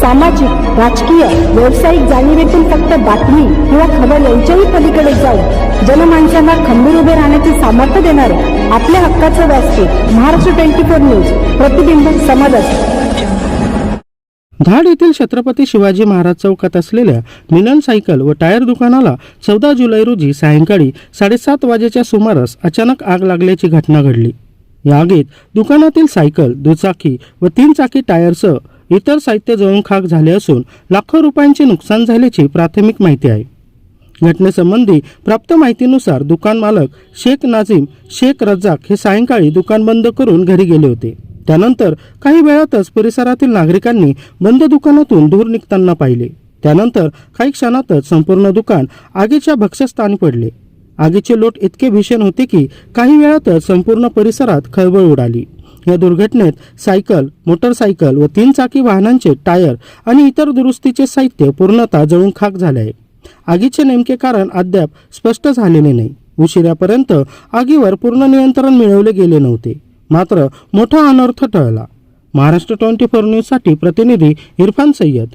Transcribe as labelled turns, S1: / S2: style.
S1: सामाजिक राजकीय व्यावसायिक जाणीवेतून फक्त बातमी किंवा खबर यांच्याही पलीकडे जाऊन जनमानसांना खंबीर उभे राहण्याचे सामर्थ्य देणारे आपल्या हक्काचं व्यासपीठ महाराष्ट्र ट्वेंटी फोर न्यूज प्रतिबिंब समाजात
S2: धाड येथील छत्रपती शिवाजी महाराज चौकात असलेल्या मिलन सायकल व टायर दुकानाला चौदा जुलै रोजी सायंकाळी साडेसात वाजेच्या सुमारास अचानक आग लागल्याची घटना घडली. या आगीत दुकानातील सायकल दुचाकी व तीन चाकी टायरसह इतर साहित्य जळून खाक झाले असून लाखो रुपयांचे नुकसान झाल्याची प्राथमिक माहिती आहे. घटनेसंबंधी प्राप्त माहितीनुसार दुकान मालक शेख नाझीम शेख रज्जाक हे सायंकाळी दुकान बंद करून घरी गेले होते. त्यानंतर काही वेळातच परिसरातील नागरिकांनी बंद दुकानातून धूर निघताना पाहिले. त्यानंतर काही क्षणातच संपूर्ण दुकान आगीच्या भक्ष्यस्थानी पडले. आगीचे लोट इतके भीषण होते की काही वेळातच संपूर्ण परिसरात खळबळ उडाली. या दुर्घटनेत सायकल मोटरसायकल व तीन चाकी वाहनांचे टायर आणि इतर दुरुस्तीचे साहित्य पूर्णतः जळून खाक झाले आहे. आगीचे नेमके कारण अद्याप स्पष्ट झालेले नाही. उशिरापर्यंत आगीवर पूर्ण नियंत्रण मिळवले गेले नव्हते. मात्र मोठा अनर्थ टळला. महाराष्ट्र ट्वेंटी फोर न्यूजसाठी प्रतिनिधी इरफान सय्यद.